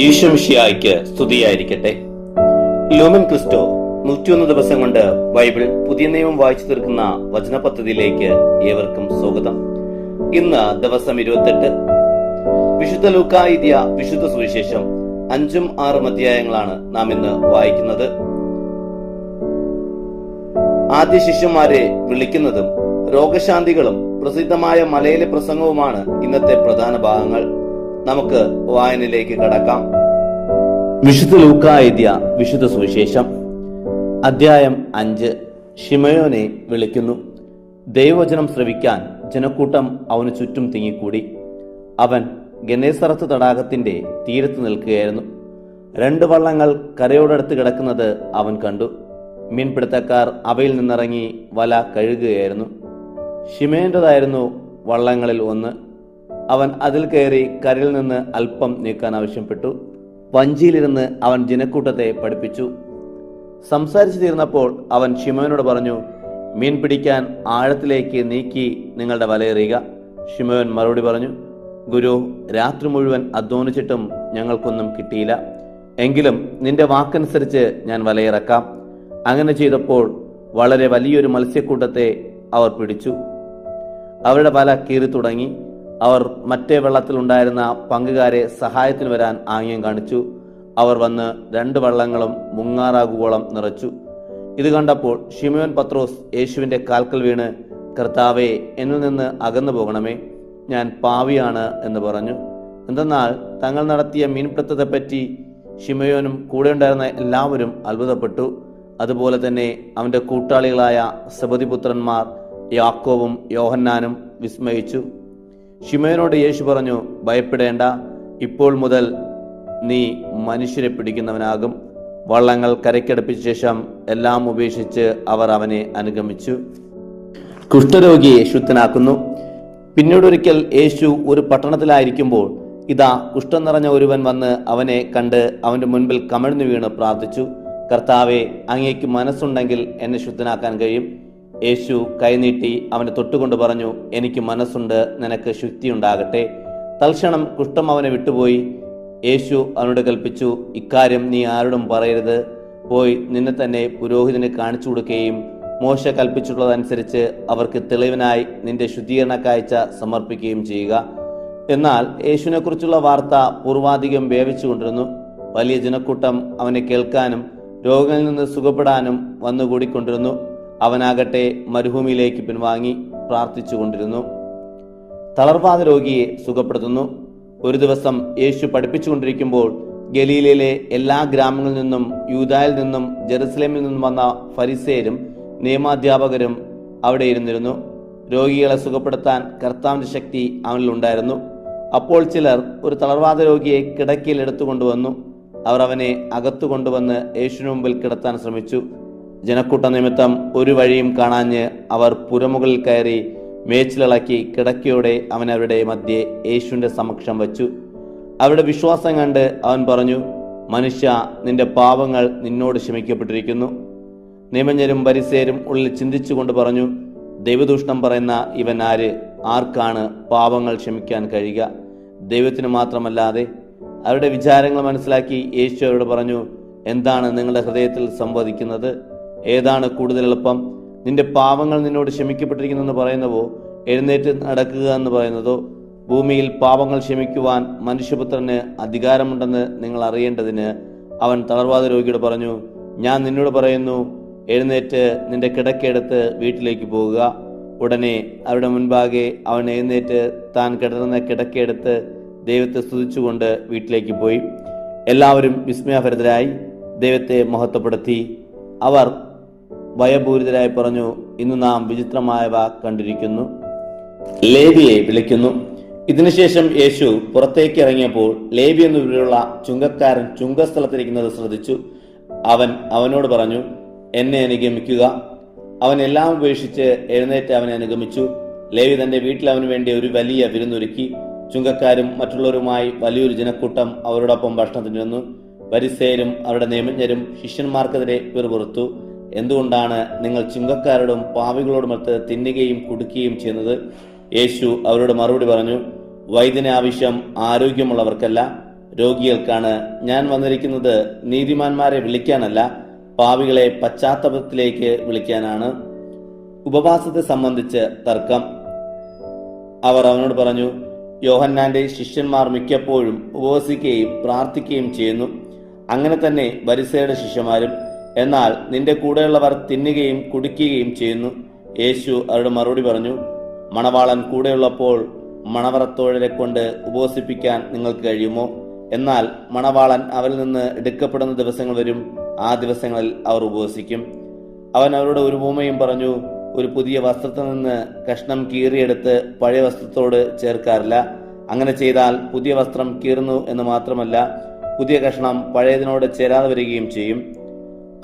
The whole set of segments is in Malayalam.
ഈശ്വമിഷിയായിക്ക് സ്തുതിയായിരിക്കട്ടെ. ലൂമൻ ക്രിസ്റ്റോ നൂറ്റിയൊന്ന് ദിവസം കൊണ്ട് ബൈബിൾ പുതിയ നിയമം വായിച്ചു തീർക്കുന്ന വചന പദ്ധതിയിലേക്ക് ഏവർക്കും സ്വാഗതം. ഇന്ന് ദിവസം ഇരുപത്തെട്ട്. വിശുദ്ധ ലൂക്കായിതിയ വിശുദ്ധ സുവിശേഷം അഞ്ചും ആറും അധ്യായങ്ങളാണ് നാം ഇന്ന് വായിക്കുന്നത്. ആദ്യ ശിഷ്യന്മാരെ വിളിക്കുന്നതും രോഗശാന്തികളും പ്രസിദ്ധമായ മലയിലെ പ്രസംഗവുമാണ് ഇന്നത്തെ പ്രധാന ഭാഗങ്ങൾ. നമുക്ക് വായനയിലേക്ക് കടക്കാം. വിശുദ്ധ ലൂക്കായിദ്യ വിശുദ്ധ സുവിശേഷം അധ്യായം അഞ്ച്. ഷിമയോനെ വിളിക്കുന്നു. ദൈവവചനം ശ്രവിക്കാൻ ജനക്കൂട്ടം അവന് ചുറ്റും തിങ്ങിക്കൂടി. അവൻ ഗനേസറത്ത് തടാകത്തിന്റെ തീരത്ത് നിൽക്കുകയായിരുന്നു. രണ്ട് വള്ളങ്ങൾ കരയോടടുത്ത് കിടക്കുന്നത് അവൻ കണ്ടു. മീൻപിടുത്തക്കാർ അവയിൽ നിന്നിറങ്ങി വല കഴുകുകയായിരുന്നു. ഷിമേന്റെതായിരുന്നു വള്ളങ്ങളിൽ ഒന്ന്. അവൻ അതിൽ കയറി കരയിൽ നിന്ന് അല്പം നീക്കാൻ ആവശ്യപ്പെട്ടു. വഞ്ചിയിലിരുന്ന് അവൻ ജനക്കൂട്ടത്തെ പഠിപ്പിച്ചു. സംസാരിച്ചു തീർന്നപ്പോൾ അവൻ ഷിമോനോട് പറഞ്ഞു മീൻ പിടിക്കാൻ ആഴത്തിലേക്ക് നീക്കി നിങ്ങളുടെ വലയെറിയുക ഷിമോൻ മറുപടി പറഞ്ഞു ഗുരു രാത്രി മുഴുവൻ അധ്വാനിച്ചിട്ടും ഞങ്ങൾക്കൊന്നും കിട്ടിയില്ല. എങ്കിലും നിന്റെ വാക്കനുസരിച്ച് ഞാൻ വലയിറക്കാം അങ്ങനെ ചെയ്തപ്പോൾ വളരെ വലിയൊരു മത്സ്യക്കൂട്ടത്തെ അവർ പിടിച്ചു. അവരുടെ വല കീറി തുടങ്ങി അവർ മറ്റേ വെള്ളത്തിലുണ്ടായിരുന്ന പങ്കുകാരെ സഹായത്തിന് വരാൻ ആംഗ്യം കാണിച്ചു. അവർ വന്ന് രണ്ട് വള്ളങ്ങളും മുങ്ങാറാകുവോളം നിറച്ചു. ഇത് കണ്ടപ്പോൾ ഷിമയോൻ പത്രോസ് യേശുവിന്റെ കാൽക്കൽ വീണ് കർത്താവെ എന്നിൽ നിന്ന് അകന്നു പോകണമേ ഞാൻ പാവിയാണ് എന്ന് പറഞ്ഞു. എന്തെന്നാൽ തങ്ങൾ നടത്തിയ മീൻപിടുത്തത്തെപ്പറ്റി ഷിമയോനും കൂടെ ഉണ്ടായിരുന്ന എല്ലാവരും അത്ഭുതപ്പെട്ടു. അതുപോലെ തന്നെ അവന്റെ കൂട്ടാളികളായ സബതിപുത്രന്മാർ യാക്കോവും യോഹന്നാനും വിസ്മയിച്ചു. ഷിമയോനോട് യേശു പറഞ്ഞു ഭയപ്പെടേണ്ട. ഇപ്പോൾ മുതൽ നീ മനുഷ്യരെ പിടിക്കുന്നവനാകും. വള്ളങ്ങൾ കരയ്ക്കടുപ്പിച്ച ശേഷം എല്ലാം ഉപേക്ഷിച്ച് അവർ അവനെ അനുഗമിച്ചു. കുഷ്ഠരോഗിയെ ശുദ്ധനാക്കുന്നു. പിന്നീടൊരിക്കൽ യേശു ഒരു പട്ടണത്തിലായിരിക്കുമ്പോൾ ഇതാ കുഷ്ഠം നിറഞ്ഞ ഒരുവൻ വന്ന് അവനെ കണ്ട് അവന്റെ മുൻപിൽ കമഴ്ന്നു വീണ് പ്രാർത്ഥിച്ചു. കർത്താവെ അങ്ങേക്ക് മനസ്സുണ്ടെങ്കിൽ എന്നെ ശുദ്ധനാക്കാൻ കഴിയും. യേശു കൈനീട്ടി അവനെ തൊട്ടുകൊണ്ട് പറഞ്ഞു എനിക്ക് മനസ്സുണ്ട് നിനക്ക് ശുദ്ധിയുണ്ടാകട്ടെ. തൽക്ഷണം കുഷ്ഠം അവനെ വിട്ടുപോയി. യേശു അവനോട് കൽപ്പിച്ചു ഇക്കാര്യം നീ ആരോടും പറയരുത്. പോയി നിന്നെ തന്നെ പുരോഹിതനെ കാണിച്ചു കൊടുക്കുകയും മോശ കൽപ്പിച്ചിട്ടുള്ളതനുസരിച്ച് അവർക്ക് തെളിവിനായി നിന്റെ ശുദ്ധീകരണ കാഴ്ച സമർപ്പിക്കുകയും ചെയ്യുക. എന്നാൽ യേശുവിനെ കുറിച്ചുള്ള വാർത്ത പൂർവാധികം വേവിച്ചുകൊണ്ടിരുന്നു വലിയ ജനക്കൂട്ടം അവനെ കേൾക്കാനും രോഗങ്ങളിൽ നിന്ന് സുഖപ്പെടാനും വന്നുകൂടിക്കൊണ്ടിരുന്നു. അവനാകട്ടെ മരുഭൂമിയിലേക്ക് പിൻവാങ്ങി പ്രാർത്ഥിച്ചുകൊണ്ടിരുന്നു. തളർവാദ രോഗിയെ സുഖപ്പെടുത്തുന്നു. ഒരു ദിവസം യേശു പഠിപ്പിച്ചുകൊണ്ടിരിക്കുമ്പോൾ ഗലീലയിലെ എല്ലാ ഗ്രാമങ്ങളിൽ നിന്നും യൂതായിൽ നിന്നും ജെറുസലേമിൽ നിന്നും വന്ന ഫരിസേരും നിയമാധ്യാപകരും അവിടെ ഇരുന്നിരുന്നു. രോഗികളെ സുഖപ്പെടുത്താൻ കർത്താവിന്റെ ശക്തി അവനിലുണ്ടായിരുന്നു അപ്പോൾ ചിലർ ഒരു തളർവാദ രോഗിയെ കിടക്കയിൽ എടുത്തുകൊണ്ടുവന്നു. അവർ അവനെ അകത്തു കൊണ്ടുവന്ന് യേശുവിന് മുമ്പിൽ കിടത്താൻ ശ്രമിച്ചു. ജനക്കൂട്ട നിമിത്തം ഒരു വഴിയും കാണാഞ്ഞ് അവർ പുരമുകളിൽ കയറി മേച്ചിലിളക്കി കിടക്കയോടെ അവൻ അവരുടെ മധ്യേ യേശുവിന്റെ സമക്ഷം വച്ചു. അവരുടെ വിശ്വാസം കണ്ട് അവൻ പറഞ്ഞു മനുഷ്യ നിന്റെ പാപങ്ങൾ നിന്നോട് ക്ഷമിക്കപ്പെട്ടിരിക്കുന്നു. നിമഞ്ഞരും പരിസേരും ഉള്ളിൽ ചിന്തിച്ചുകൊണ്ട് പറഞ്ഞു ദൈവദൂഷ്ണം പറയുന്ന ഇവൻ ആര്? ആർക്കാണ് പാപങ്ങൾ ക്ഷമിക്കാൻ കഴിയുക? ദൈവത്തിന് മാത്രമല്ലാതെ? അവരുടെ വിചാരങ്ങൾ മനസ്സിലാക്കി യേശു അവരോട് പറഞ്ഞു എന്താണ് നിങ്ങളുടെ ഹൃദയത്തിൽ സംവദിക്കുന്നത്? ഏതാണ് കൂടുതൽ എളുപ്പം? നിന്റെ പാപങ്ങൾ നിന്നോട് ക്ഷമിക്കപ്പെട്ടിരിക്കുന്നു എന്ന് പറയുന്നവോ? എഴുന്നേറ്റ് നടക്കുക എന്ന് പറയുന്നതോ? ഭൂമിയിൽ പാപങ്ങൾ ക്ഷമിക്കുവാൻ മനുഷ്യപുത്രന് അധികാരമുണ്ടെന്ന് നിങ്ങൾ അറിയേണ്ടതിന് അവൻ തളർവാദ രോഗിയോട് പറഞ്ഞു ഞാൻ നിന്നോട് പറയുന്നു എഴുന്നേറ്റ് നിന്റെ കിടക്കെടുത്ത് വീട്ടിലേക്ക് പോവുക. ഉടനെ അവരുടെ മുൻപാകെ അവൻ എഴുന്നേറ്റ് താൻ കിടന്ന കിടക്കെടുത്ത് ദൈവത്തെ സ്തുതിച്ചുകൊണ്ട് വീട്ടിലേക്ക് പോയി. എല്ലാവരും വിസ്മയഭരിതരായി ദൈവത്തെ മഹത്വപ്പെടുത്തി. അവർ ഭയപൂരിതരായി പറഞ്ഞു ഇന്ന് നാം വിചിത്രമായവ കണ്ടിരിക്കുന്നു. ലേബിയെ വിളിക്കുന്നു. ഇതിനുശേഷം യേശു പുറത്തേക്ക് ഇറങ്ങിയപ്പോൾ ലേബി എന്നുള്ള ചുങ്കക്കാരൻ ചുങ്കസ്ഥലത്തിരിക്കുന്നത് ശ്രദ്ധിച്ചു. അവൻ അവനോട് പറഞ്ഞു എന്നെ അനുഗമിക്കുക. അവൻ എല്ലാം ഉപേക്ഷിച്ച് എഴുന്നേറ്റ് അവനെ അനുഗമിച്ചു. ലേവി തന്റെ വീട്ടിൽ അവന് വേണ്ടി ഒരു വലിയ വിരുന്നൊരുക്കി. ചുങ്കക്കാരും മറ്റുള്ളവരുമായി വലിയൊരു ജനക്കൂട്ടം അവരോടൊപ്പം ഭക്ഷണത്തിന് വന്നു പരിസേരും അവരുടെ നിയമജ്ഞരും ശിഷ്യന്മാർക്കെതിരെ പിറുപുറത്തു. എന്തുകൊണ്ടാണ് നിങ്ങൾ ചുങ്കക്കാരോടും പാവികളോടുമൊത്ത് തിന്നുകയും കുടുക്കുകയും ചെയ്യുന്നത്? യേശു അവരോട് മറുപടി പറഞ്ഞു വൈദ്യന് ആവശ്യം ആരോഗ്യമുള്ളവർക്കല്ല രോഗികൾക്കാണ്. ഞാൻ വന്നിരിക്കുന്നത് നീതിമാന്മാരെ വിളിക്കാനല്ല പാവികളെ പശ്ചാത്തലത്തിലേക്ക് വിളിക്കാനാണ്. ഉപവാസത്തെ സംബന്ധിച്ച് തർക്കം. അവർ അവനോട് പറഞ്ഞു യോഹന്നാന്റെ ശിഷ്യന്മാർ മിക്കപ്പോഴും ഉപവസിക്കുകയും പ്രാർത്ഥിക്കുകയും ചെയ്യുന്നു. അങ്ങനെ തന്നെ വരിസയുടെ ശിഷ്യന്മാരും എന്നാൽ നിന്റെ കൂടെയുള്ളവർ തിന്നുകയും കുടിക്കുകയും ചെയ്യുന്നു. യേശു അവരുടെ മറുപടി പറഞ്ഞു മണവാളൻ കൂടെയുള്ളപ്പോൾ മണവറത്തോഴരെ കൊണ്ട് ഉപവസിപ്പിക്കാൻ നിങ്ങൾക്ക് കഴിയുമോ? എന്നാൽ മണവാളൻ അവരിൽ നിന്ന് എടുക്കപ്പെടുന്ന ദിവസങ്ങൾ വരും ആ ദിവസങ്ങളിൽ അവർ ഉപവസിക്കും. അവൻ അവരോട് ഒരു ഭൂമയും പറഞ്ഞു ഒരു പുതിയ വസ്ത്രത്തിൽ നിന്ന് കഷ്ണം കീറിയെടുത്ത് പഴയ വസ്ത്രത്തോട് ചേർക്കാറില്ല. അങ്ങനെ ചെയ്താൽ പുതിയ വസ്ത്രം കീറുന്നു എന്ന് മാത്രമല്ല പുതിയ കഷ്ണം പഴയതിനോട് ചേരാതെ വരികയും ചെയ്യും.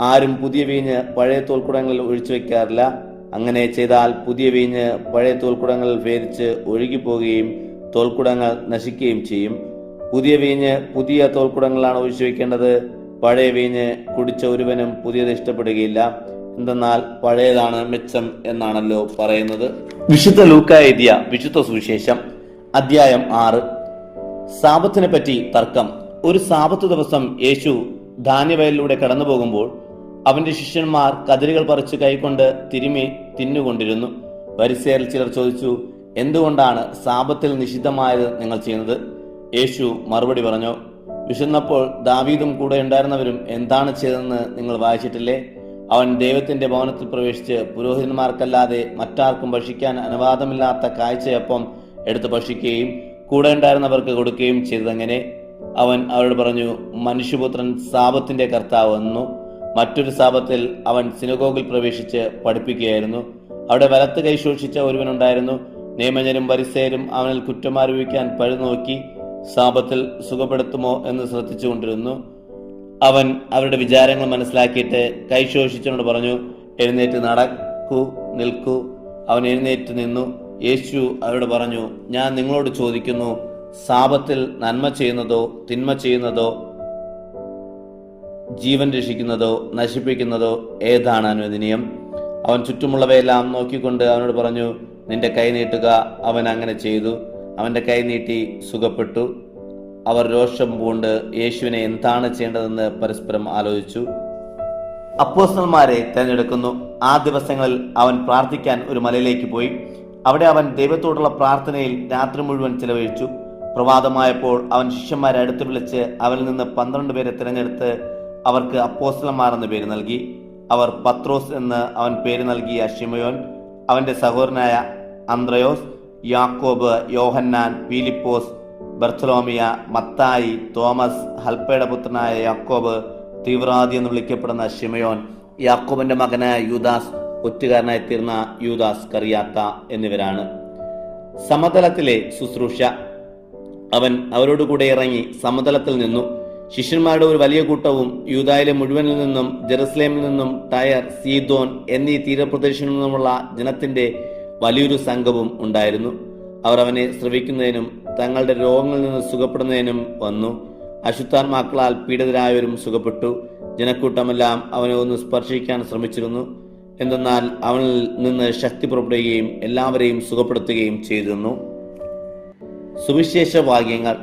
ആരും പുതിയ വീഞ്ഞ് പഴയ തോൽക്കുടങ്ങളിൽ ഒഴിച്ചു വെക്കാറില്ല. അങ്ങനെ ചെയ്താൽ പുതിയ വീഞ്ഞ് പഴയ തോൽക്കുടങ്ങളിൽ വേദിച്ച് ഒഴുകിപ്പോകുകയും തോൽക്കുടങ്ങൾ നശിക്കുകയും ചെയ്യും. പുതിയ വീഞ്ഞ് പുതിയ തോൽക്കുടങ്ങളാണ് ഒഴിച്ചു വെക്കേണ്ടത്. പഴയ വീഞ്ഞ് കുടിച്ച ഒരുവനും പുതിയത് ഇഷ്ടപ്പെടുകയില്ല. എന്തെന്നാൽ പഴയതാണ് മെച്ചം എന്നാണല്ലോ പറയുന്നത്. വിശുദ്ധ ലൂക്ക എഴുതിയ വിശുദ്ധ സുവിശേഷം അധ്യായം ആറ്. സാപത്തിനെ പറ്റി തർക്കം. ഒരു സാപത്ത് ദിവസം യേശു ധാന്യവയലിലൂടെ കടന്നു പോകുമ്പോൾ അവന്റെ ശിഷ്യന്മാർ കതിരുകൾ പറിച്ചു കൈകൊണ്ട് തിരുമി തിന്നുകൊണ്ടിരുന്നു. പരിസേരിൽ ചിലർ ചോദിച്ചു എന്തുകൊണ്ടാണ് സാപത്തിൽ നിഷിദ്ധമായത് നിങ്ങൾ ചെയ്യുന്നത്? യേശു മറുപടി പറഞ്ഞു വിശന്നപ്പോൾ ദാവീദും കൂടെ ഉണ്ടായിരുന്നവരും എന്താണ് ചെയ്തതെന്ന് നിങ്ങൾ വായിച്ചിട്ടില്ലേ? അവൻ ദൈവത്തിന്റെ ഭവനത്തിൽ പ്രവേശിച്ച് പുരോഹിതന്മാർക്കല്ലാതെ മറ്റാർക്കും ഭക്ഷിക്കാൻ അനുവാദമില്ലാത്ത കാഴ്ചയപ്പം എടുത്ത് ഭക്ഷിക്കുകയും കൂടെ ഉണ്ടായിരുന്നവർക്ക് കൊടുക്കുകയും ചെയ്തതെങ്ങനെ? അവൻ അവരോട് പറഞ്ഞു മനുഷ്യപുത്രൻ സാപത്തിന്റെ കർത്താവ് എന്നു. മറ്റൊരു സാപത്തിൽ അവൻ സിനഗോഗിൽ പ്രവേശിച്ച് പഠിപ്പിക്കുകയായിരുന്നു. അവിടെ വലത്ത് കൈ ശോഷിച്ച ഒരുവനുണ്ടായിരുന്നു. നിയമജനും വരിസേരും അവനിൽ കുറ്റമാരോപിക്കാൻ പഴുനോക്കി സാപത്തിൽ സുഖപ്പെടുത്തുമോ എന്ന് ശ്രദ്ധിച്ചുകൊണ്ടിരുന്നു. അവൻ അവരുടെ വിചാരങ്ങൾ മനസ്സിലാക്കിയിട്ട് കൈ ശോഷിച്ചവനോട് പറഞ്ഞു എഴുന്നേറ്റ് നടക്കൂ നിൽക്കൂ. അവൻ എഴുന്നേറ്റ് നിന്നു. യേശു അവരോട് പറഞ്ഞു ഞാൻ നിങ്ങളോട് ചോദിക്കുന്നു സാപത്തിൽ നന്മ ചെയ്യുന്നതോ തിന്മ ചെയ്യുന്നതോ ജീവൻ രക്ഷിക്കുന്നതോ നശിപ്പിക്കുന്നതോ ഏതാണ് അനുവദനീയം? അവൻ ചുറ്റുമുള്ളവയെല്ലാം നോക്കിക്കൊണ്ട് അവനോട് പറഞ്ഞു നിന്റെ കൈ നീട്ടുക. അവൻ അങ്ങനെ ചെയ്തു. അവന്റെ കൈ നീട്ടി സുഖപ്പെട്ടു. അവർ രോഷം പൂണ്ട് യേശുവിനെ എന്താണ് ചെയ്യേണ്ടതെന്ന് പരസ്പരം ആലോചിച്ചു. അപ്പോസ്റ്റന്മാരെ തിരഞ്ഞെടുക്കുന്നു. ആ ദിവസങ്ങളിൽ അവൻ പ്രാർത്ഥിക്കാൻ ഒരു മലയിലേക്ക് പോയി. അവിടെ അവൻ ദൈവത്തോടുള്ള പ്രാർത്ഥനയിൽ രാത്രി മുഴുവൻ ചിലവഴിച്ചു. പ്രഭാതമായപ്പോൾ അവൻ ശിഷ്യന്മാരെ അടുത്ത് വിളിച്ച് അവരിൽ നിന്ന് പന്ത്രണ്ട് പേരെ തിരഞ്ഞെടുത്ത് അവർക്ക് അപ്പോസ്റ്റലന്മാർ എന്ന പേര് നൽകി. അവർ പത്രോസ് എന്ന് അവൻ പേര് നൽകിയ ഷിമയോൻ അവന്റെ സഹോദരനായ അന്ത്രയോസ് യാക്കോബ് യോഹന്നാൻ പീലിപ്പോസ് ബർത്തലോമിയ മത്തായി തോമസ് ഹൽപ്പയുടെ പുത്രനായ യാക്കോബ് തീവ്രാദി എന്ന് വിളിക്കപ്പെടുന്ന ഷിമയോൻ യാക്കോബിന്റെ മകനായ യൂദാസ് ഒറ്റുകാരനായി തീർന്ന യൂദാസ് കറിയാത്ത എന്നിവരാണ്. സമതലത്തിലെ ശുശ്രൂഷ. അവൻ അവരോടുകൂടെ ഇറങ്ങി സമതലത്തിൽ നിന്നു. ശിഷ്യന്മാരുടെ ഒരു വലിയ കൂട്ടവും യൂതായിലെ മുഴുവനിൽ നിന്നും ജെറുസലേമിൽ നിന്നും ടയർ സീദോൻ എന്നീ തീരപ്രദേശങ്ങളിൽ നിന്നുമുള്ള ജനത്തിന്റെ വലിയൊരു സംഘവും ഉണ്ടായിരുന്നു. അവർ അവനെ ശ്രവിക്കുന്നതിനും തങ്ങളുടെ രോഗങ്ങളിൽ നിന്ന് സുഖപ്പെടുന്നതിനും വന്നു. അശുദ്ധാത്മാക്കളാൽ പീഡിതരായവരും സുഖപ്പെട്ടു. ജനക്കൂട്ടമെല്ലാം അവനെ ഒന്ന് സ്പർശിക്കാൻ ശ്രമിച്ചിരുന്നു. എന്തെന്നാൽ അവനിൽ നിന്ന് ശക്തി പുറപ്പെടുകയും എല്ലാവരെയും സുഖപ്പെടുത്തുകയും ചെയ്തിരുന്നു. സുവിശേഷ വാക്യങ്ങൾ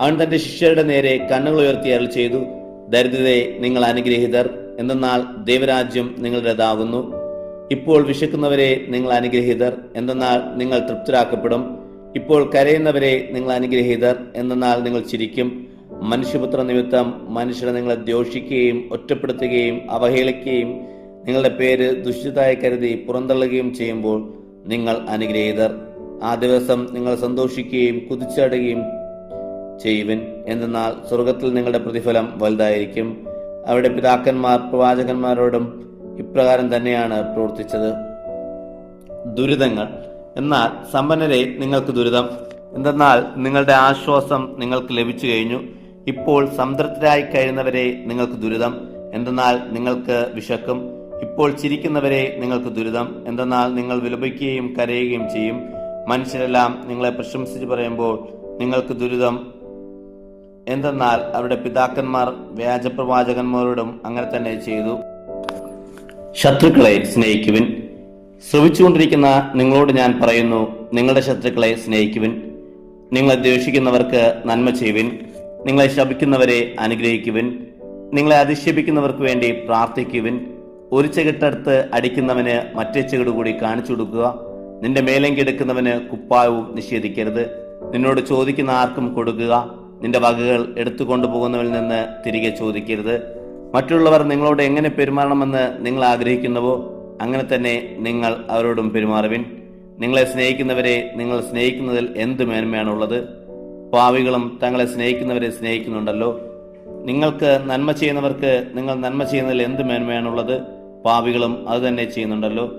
അവൻ തന്റെ ശിഷ്യരുടെ നേരെ കണ്ണുകൾ ഉയർത്തി ചെയ്തു ദരിദ്രരെ നിങ്ങൾ അനുഗ്രഹിതർ എന്തെന്നാൽ ദൈവരാജ്യം നിങ്ങളുടേതാകുന്നു. ഇപ്പോൾ വിശക്കുന്നവരെ നിങ്ങൾ അനുഗ്രഹീതർ എന്തെന്നാൽ നിങ്ങൾ തൃപ്തരാക്കപ്പെടും. ഇപ്പോൾ കരയുന്നവരെ നിങ്ങൾ അനുഗ്രഹീതർ എന്തെന്നാൽ നിങ്ങൾ ചിരിക്കും. മനുഷ്യപുത്ര നിമിത്തം മനുഷ്യരെ നിങ്ങളെ ദ്യോഷിക്കുകയും ഒറ്റപ്പെടുത്തുകയും അവഹേളിക്കുകയും നിങ്ങളുടെ പേര് ദുഷിതായി കരുതി പുറന്തള്ളുകയും ചെയ്യുമ്പോൾ നിങ്ങൾ അനുഗ്രഹീതർ. ആ ദിവസം നിങ്ങൾ സന്തോഷിക്കുകയും കുതിച്ചാടുകയും ചെയ്യുവിൻ. എന്തെന്നാൽ സ്വർഗത്തിൽ നിങ്ങളുടെ പ്രതിഫലം വലുതായിരിക്കും. അവരുടെ പിതാക്കന്മാർ പ്രവാചകന്മാരോടും ഇപ്രകാരം തന്നെയാണ് പ്രവർത്തിച്ചത്. ദുരിതങ്ങൾ. എന്നാൽ സമ്പന്നരെ നിങ്ങൾക്ക് ദുരിതം. എന്തെന്നാൽ നിങ്ങളുടെ ആശ്വാസം നിങ്ങൾക്ക് ലഭിച്ചു കഴിഞ്ഞു. ഇപ്പോൾ സംതൃപ്തരായി കഴിയുന്നവരെ നിങ്ങൾക്ക് ദുരിതം. എന്തെന്നാൽ നിങ്ങൾക്ക് വിശക്കും. ഇപ്പോൾ ചിരിക്കുന്നവരെ നിങ്ങൾക്ക് ദുരിതം. എന്തെന്നാൽ നിങ്ങൾ വിലപിക്കുകയും കരയുകയും ചെയ്യും. മനുഷ്യരെല്ലാം നിങ്ങളെ പ്രശംസിച്ച് പറയുമ്പോൾ നിങ്ങൾക്ക് ദുരിതം എന്തെന്നാൽ അവരുടെ പിതാക്കന്മാർ വ്യാജപ്രവാചകന്മാരോടും അങ്ങനെ തന്നെ ചെയ്തു. ശത്രുക്കളെ സ്നേഹിക്കുവിൻ. ശ്രവിച്ചുകൊണ്ടിരിക്കുന്ന നിങ്ങളോട് ഞാൻ പറയുന്നു നിങ്ങളുടെ ശത്രുക്കളെ സ്നേഹിക്കുവിൻ. നിങ്ങളെ ദ്വേഷിക്കുന്നവർക്ക് നന്മ ചെയ്യുവിൻ. നിങ്ങളെ ശപിക്കുന്നവരെ അനുഗ്രഹിക്കുവിൻ. നിങ്ങളെ അധിക്ഷേപിക്കുന്നവർക്ക് വേണ്ടി പ്രാർത്ഥിക്കുവിൻ. ഒരു ചെകിട്ടടുത്ത് അടിക്കുന്നവന് മറ്റേ ചെകിട് കൂടി കാണിച്ചു കൊടുക്കുക. നിന്റെ മേലെങ്കിടക്കുന്നവന് കുപ്പായവും നിഷേധിക്കരുത്. നിന്നോട് ചോദിക്കുന്ന ആർക്കും കൊടുക്കുക. നിന്റെ വകകൾ എടുത്തു കൊണ്ടുപോകുന്നവരിൽ നിന്ന് തിരികെ ചോദിക്കരുത്. മറ്റുള്ളവർ നിങ്ങളോട് എങ്ങനെ പെരുമാറണമെന്ന് നിങ്ങൾ ആഗ്രഹിക്കുന്നുവോ അങ്ങനെ തന്നെ നിങ്ങൾ അവരോടും പെരുമാറുവിൻ. നിങ്ങളെ സ്നേഹിക്കുന്നവരെ നിങ്ങൾ സ്നേഹിക്കുന്നതിൽ എന്ത് മേന്മയാണുള്ളത്? പാവികളും തങ്ങളെ സ്നേഹിക്കുന്നവരെ സ്നേഹിക്കുന്നുണ്ടല്ലോ. നിങ്ങൾക്ക് നന്മ ചെയ്യുന്നവർക്ക് നിങ്ങൾ നന്മ ചെയ്യുന്നതിൽ എന്ത് മേന്മയാണുള്ളത്? പാവികളും അത് തന്നെ ചെയ്യുന്നുണ്ടല്ലോ.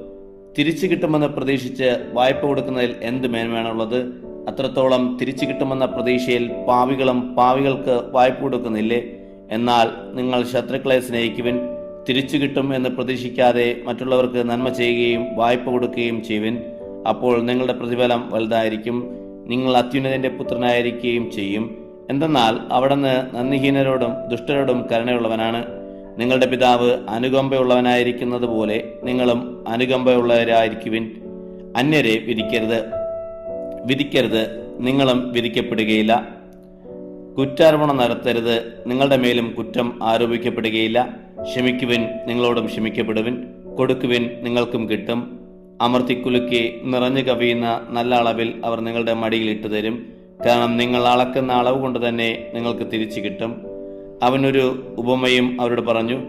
തിരിച്ചു കിട്ടുമെന്ന് പ്രതീക്ഷിച്ച് വായ്പ കൊടുക്കുന്നതിൽ എന്ത് മേന്മയാണുള്ളത്? അത്രത്തോളം തിരിച്ചു കിട്ടുമെന്ന പ്രതീക്ഷയിൽ പാവികളും പാവികൾക്ക് വായ്പ കൊടുക്കുന്നില്ലേ? എന്നാൽ നിങ്ങൾ ശത്രുക്കളെ സ്നേഹിക്കുവിൻ തിരിച്ചു കിട്ടും എന്ന് പ്രതീക്ഷിക്കാതെ മറ്റുള്ളവർക്ക് നന്മ ചെയ്യുകയും വായ്പ കൊടുക്കുകയും ചെയ്യുവിൻ. അപ്പോൾ നിങ്ങളുടെ പ്രതിഫലം വലുതായിരിക്കും. നിങ്ങൾ അത്യുന്നതിന്റെ പുത്രനായിരിക്കുകയും ചെയ്യും. എന്തെന്നാൽ അവിടുന്ന് നന്ദിഹീനരോടും ദുഷ്ടരോടും കരുണയുള്ളവനാണ്. നിങ്ങളുടെ പിതാവ് അനുകമ്പയുള്ളവനായിരിക്കുന്നത് പോലെ നിങ്ങളും അനുകമ്പയുള്ളവരായിരിക്കുവിൻ. അന്യരെ വിധിക്കരുത്. വിധിക്കരുത് നിങ്ങളും വിധിക്കപ്പെടുകയില്ല. കുറ്റാരോപണം നടത്തരുത് നിങ്ങളുടെ മേലും കുറ്റം ആരോപിക്കപ്പെടുകയില്ല. ക്ഷമിക്കുവിൻ നിങ്ങളോടും ക്ഷമിക്കപ്പെടുവിൻ. കൊടുക്കുവിൻ നിങ്ങൾക്കും കിട്ടും. അമർത്തിക്കുലുക്കി നിറഞ്ഞു കവിയുന്ന നല്ല അളവിൽ അവർ നിങ്ങളുടെ മടിയിൽ ഇട്ടു തരും. കാരണം നിങ്ങൾ അളക്കുന്ന അളവ് കൊണ്ട് തന്നെ നിങ്ങൾക്ക് തിരിച്ചു കിട്ടും. അവനൊരു ഉപമയും അവരോട് പറഞ്ഞു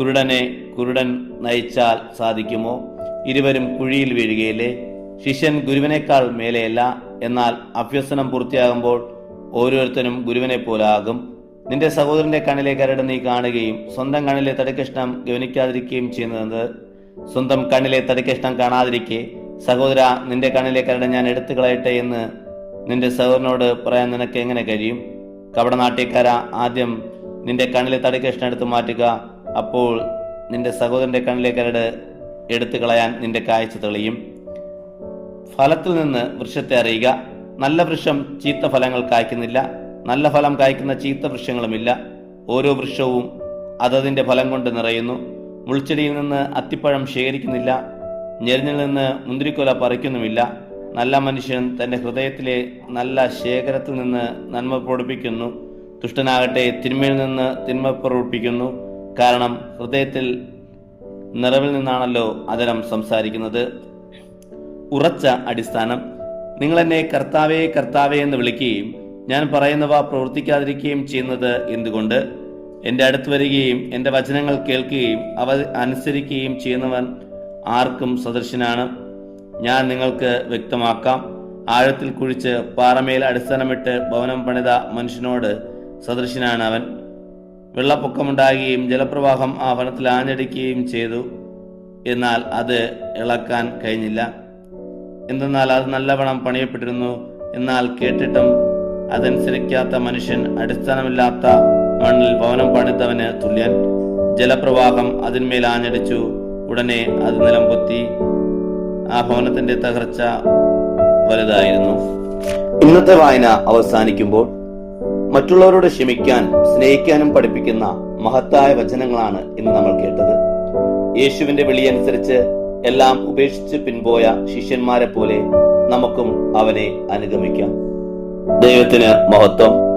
കുരുടനെ കുരുടൻ നയിച്ചാൽ സാധിക്കുമോ? ഇരുവരും കുഴിയിൽ വീഴുകയില്ലേ? ശിഷ്യൻ ഗുരുവിനേക്കാൾ മേലെയല്ല. എന്നാൽ അഭ്യസനം പൂർത്തിയാകുമ്പോൾ ഓരോരുത്തരും ഗുരുവിനെ പോലെ ആകും നിന്റെ സഹോദരന്റെ കണ്ണിലെ കരട് നീ കാണുകയും സ്വന്തം കണ്ണിലെ തടിക്കഷ്ണം ഗവനിക്കാതിരിക്കുകയും ചെയ്യുന്നത് സ്വന്തം കണ്ണിലെ തടിക്കഷ്ണം കാണാതിരിക്കെ. സഹോദര നിന്റെ കണ്ണിലെ കരട് ഞാൻ എടുത്തു കളയട്ടെ എന്ന് നിന്റെ സഹോദരനോട് പറയാൻ നിനക്ക് എങ്ങനെ കഴിയും? കപടനാട്യക്കാര ആദ്യം നിന്റെ കണ്ണിലെ തടിക്കഷ്ണം എടുത്തു മാറ്റുക. അപ്പോൾ നിന്റെ സഹോദരന്റെ കണ്ണിലെ കരട് എടുത്തു കളയാൻ നിന്റെ കാഴ്ച തെളിയും. ഫലത്തിൽ നിന്ന് വൃക്ഷത്തെ അറിയുക. നല്ല വൃക്ഷം ചീത്ത ഫലങ്ങൾ കായ്ക്കുന്നില്ല. നല്ല ഫലം കായ്ക്കുന്ന ചീത്ത വൃക്ഷങ്ങളുമില്ല. ഓരോ വൃക്ഷവും അതതിന്റെ ഫലം കൊണ്ട് നിറയുന്നു. മുൾച്ചെടിയിൽ നിന്ന് അത്തിപ്പഴം ശേഖരിക്കുന്നില്ല. ഞെരിഞ്ഞിൽ നിന്ന് മുന്തിരിക്കൊല പറിക്കുന്നുമില്ല. നല്ല മനുഷ്യൻ തന്റെ ഹൃദയത്തിലെ നല്ല ശേഖരത്തിൽ നിന്ന് നന്മ പൊടിപ്പിക്കുന്നു ദുഷ്ടനാകട്ടെ തിന്മയിൽ നിന്ന് തിന്മ പ്രവർത്തിപ്പിക്കുന്നു കാരണം ഹൃദയത്തിൽ നിറവിൽ നിന്നാണല്ലോ അതരം സംസാരിക്കുന്നത്. ഉറച്ച അടിസ്ഥാനം. നിങ്ങൾ എന്നെ കർത്താവേ കർത്താവേ എന്ന് വിളിക്കുകയും ഞാൻ പറയുന്നവ പ്രവർത്തിക്കാതിരിക്കുകയും ചെയ്യുന്നത് എന്തുകൊണ്ട്? എന്റെ അടുത്ത് വരികയും എന്റെ വചനങ്ങൾ കേൾക്കുകയും അവ അനുസരിക്കുകയും ചെയ്യുന്നവൻ ആർക്കും സദൃശനാണ്. ഞാൻ നിങ്ങൾക്ക് വ്യക്തമാക്കാം. ആഴത്തിൽ കുഴിച്ച് പാറമേൽ അടിസ്ഥാനമിട്ട് ഭവനം പണിത മനുഷ്യനോട് സദൃശനാണ് അവൻ. വെള്ളപ്പൊക്കമുണ്ടാകുകയും ജലപ്രവാഹം ആ വനത്തിൽ ആഞ്ഞടിക്കുകയും ചെയ്തു. എന്നാൽ അത് ഇളക്കാൻ കഴിഞ്ഞില്ല. എന്തെന്നാൽ അത് നല്ലവണ്ണം പണിയപ്പെട്ടിരുന്നു. എന്നാൽ കേട്ടിട്ടും അതനുസരിക്കാത്ത മനുഷ്യൻ അടിസ്ഥാനമില്ലാത്ത മണ്ണിൽ ഭവനം പണിതവന് തുല്യൻ. ജലപ്രവാഹം അതിന്മേൽ ആഞ്ഞടിച്ചു. ഉടനെ അത് നിലം പൊത്തി ആ ഭവനത്തിന്റെ തകർച്ച വലുതായിരുന്നു. ഇന്നത്തെ വായന അവസാനിക്കുമ്പോൾ മറ്റുള്ളവരോട് ക്ഷമിക്കാൻ സ്നേഹിക്കാനും പഠിപ്പിക്കുന്ന മഹത്തായ വചനങ്ങളാണ് ഇന്ന് നമ്മൾ കേട്ടത്. യേശുവിന്റെ വിളിയനുസരിച്ച് എല്ലാം ഉപേക്ഷിച്ച് പിൻപോയ ശിഷ്യന്മാരെ പോലെ നമുക്കും അവനെ അനുഗമിക്കാം. ദൈവത്തിന് മഹത്വം.